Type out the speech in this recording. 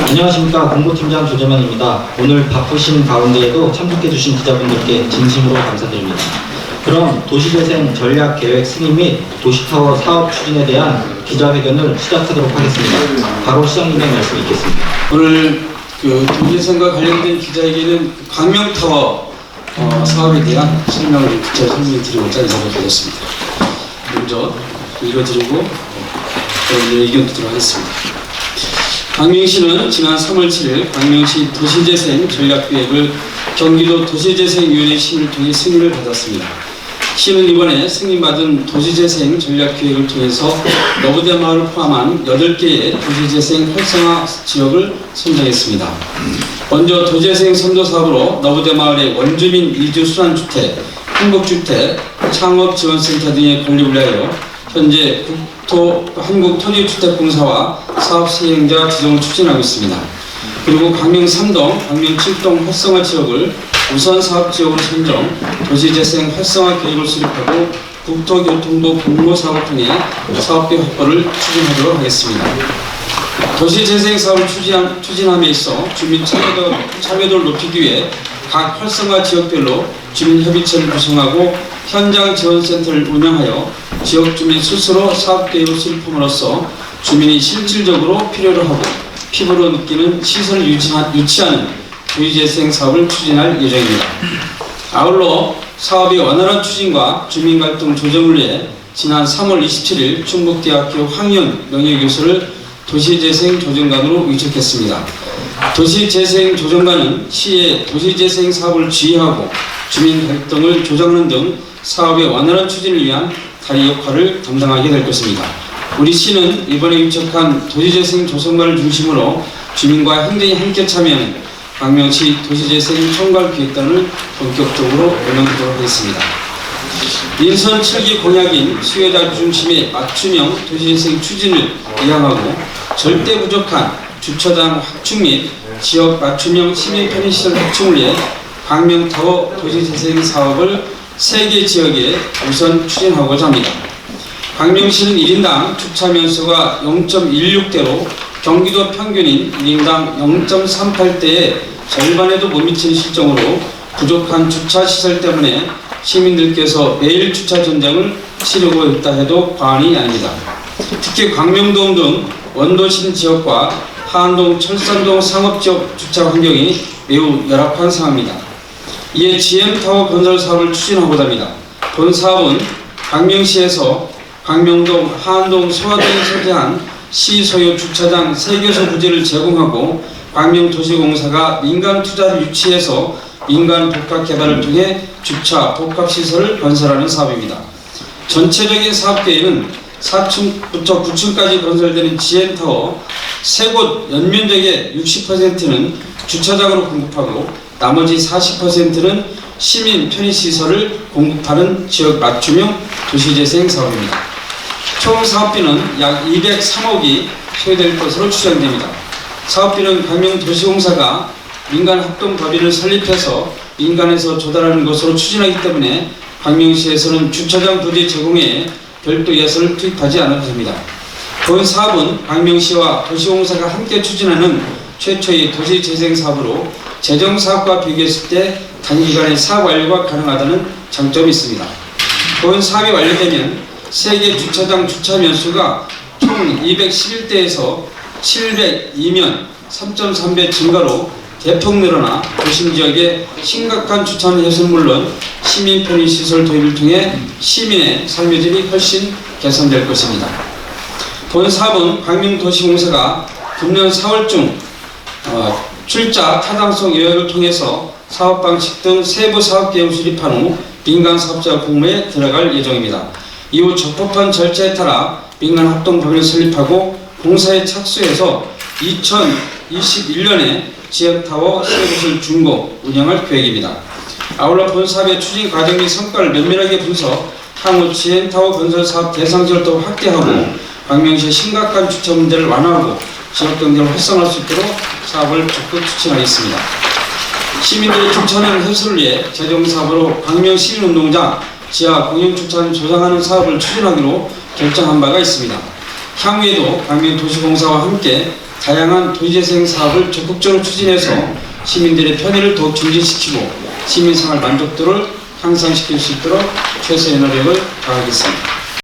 안녕하십니까 공보팀장 조재만입니다. 오늘 바쁘신 가운데에도 참석해주신 기자분들께 진심으로 감사드립니다. 그럼 도시재생 전략 계획 승인 및 도시타워 사업 추진에 대한 기자회견을 시작하도록 하겠습니다. 바로 시장님의 말씀 있겠습니다. 오늘 그 도시생과 관련된 기자에게는 광명타워 어, 사업에 대한 설명을 기자 설명드리고자 이 자리를 가졌습니다. 먼저 읽어드리고 어, 의견 듣도록 하겠습니다. 광명시는 지난 3월 7일 광명시 도시재생 전략계획을 경기도 도시재생위원회 심의를 통해 승인을 받았습니다. 시는 이번에 승인받은 도시재생 전략계획을 통해서 너부대 마을을 포함한 8개의 도시재생 활성화 지역을 선정했습니다. 먼저 도시재생 선도 사업으로 너부대 마을의 원주민 이주 순환주택, 한국주택, 창업지원센터 등의 건립을 위하여 현재 국토 한국토지주택공사와 사업 시행자 지정을 추진하고 있습니다. 그리고 강명 3동, 강명 7동 활성화 지역을 우선 사업 지역으로 선정, 도시재생 활성화 계획을 수립하고 국토교통부 공모 사업을 통해 사업비 확보를 추진하도록 하겠습니다. 도시재생 사업을 추진, 추진함에 있어 주민 참여도, 참여도를 높이기 위해 각 활성화 지역별로 주민협의체를 구성하고 현장 지원센터를 운영하여 지역 주민 스스로 사업 계획을 수립함으로써 주민이 실질적으로 필요로 하고 피부로 느끼는 시설을 유치하, 유치하는 도시재생 사업을 추진할 예정입니다. 아울러 사업의 원활한 추진과 주민갈등 조정을 위해 지난 3월 27일 충북대학교 황현 명예교수를 도시재생 조정관으로 위촉했습니다. 도시재생 조정관은 시의 도시재생 사업을 지휘하고 주민 갈등을 조정하는 등 사업의 원활한 추진을 위한 다리 역할을 담당하게 될 것입니다. 우리 시는 이번에 위촉한 도시재생 조성관을 중심으로 주민과 행정이 함께 참여하는 광명시 도시재생 총괄기획단을 본격적으로 운영하도록 하겠습니다. 인선 7기 공약인 수요자 중심의 맞춤형 도시재생 추진을 이양하고 절대 부족한 주차장 확충 및 지역 맞춤형 시민 편의시설 확충을 위해 광명타워 도시재생 사업을 세 개 지역에 우선 추진하고자 합니다. 광명시는 1인당 주차 면수가 0.16대로 경기도 평균인 1인당 0.38대의 절반에도 못 미치는 실정으로 부족한 주차 시설 때문에 시민들께서 매일 주차 전쟁을 치르고 있다 해도 과언이 아닙니다. 특히 광명동 등 원도심 지역과 하안동, 철산동 상업지역 주차 환경이 매우 열악한 상황입니다. 이에 GM타워 건설 사업을 추진하고자 합니다. 본 사업은 광명시에서 광명동, 하안동, 소화동에 설계한 시 소유 주차장 3개소 부지를 제공하고 광명도시공사가 민간 투자를 유치해서 민간 복합 개발을 통해 주차 복합 시설을 건설하는 사업입니다. 전체적인 사업 계획은 4층부터 9층까지 건설되는 GM타워 세 곳 연면적의 60%는 주차장으로 공급하고 나머지 40%는 시민 편의시설을 공급하는 지역 맞춤형 도시재생 사업입니다. 총 사업비는 약 203억이 소요될 것으로 추정됩니다. 사업비는 광명도시공사가 민간 합동법인을 설립해서 민간에서 조달하는 것으로 추진하기 때문에 광명시에서는 주차장 부지 제공에 별도 예산을 투입하지 않아도 됩니다. 본 사업은 광명시와 도시공사가 함께 추진하는 최초의 도시재생 사업으로 재정사업과 비교했을 때 단기간에 사업 완료가 가능하다는 장점이 있습니다. 본 사업이 완료되면 세계 주차장 주차 면수가 총 211대에서 702면 3.3배 증가로 대폭 늘어나 도심 지역의 심각한 주차는 해소는 물론 시민 편의 시설 도입을 통해 시민의 삶의 질이 훨씬 개선될 것입니다. 본 사업은 광명도시공사가 금년 4월중 어, 출자 타당성 요약을 통해서 사업 방식 등 세부 사업 계획을 수립한 후 민간 사업자 공모에 들어갈 예정입니다. 이후 적법한 절차에 따라 민간 합동 법인을 설립하고 공사에 착수해서 2021년에 지역타워 세 곳을 준공 운영할 계획입니다. 아울러 본 사업의 추진 과정 및 성과를 면밀하게 분석, 향후 GM타워 건설 사업 대상 지역을 더 확대하고 광명시의 심각한 주차 문제를 완화하고 지역 경제를 활성화할 수 있도록 사업을 적극 추진하겠습니다. 시민들의 주차는 해소를 위해 재정 사업으로 광명 시민운동장 지하 공영 주차를 조성하는 사업을 추진하기로 결정한 바가 있습니다. 향후에도 광명 도시공사와 함께 다양한 도시재생 사업을 적극적으로 추진해서 시민들의 편의를 더욱 증진시키고 시민생활 만족도를 향상시킬 수 있도록 최선의 노력을 다하겠습니다.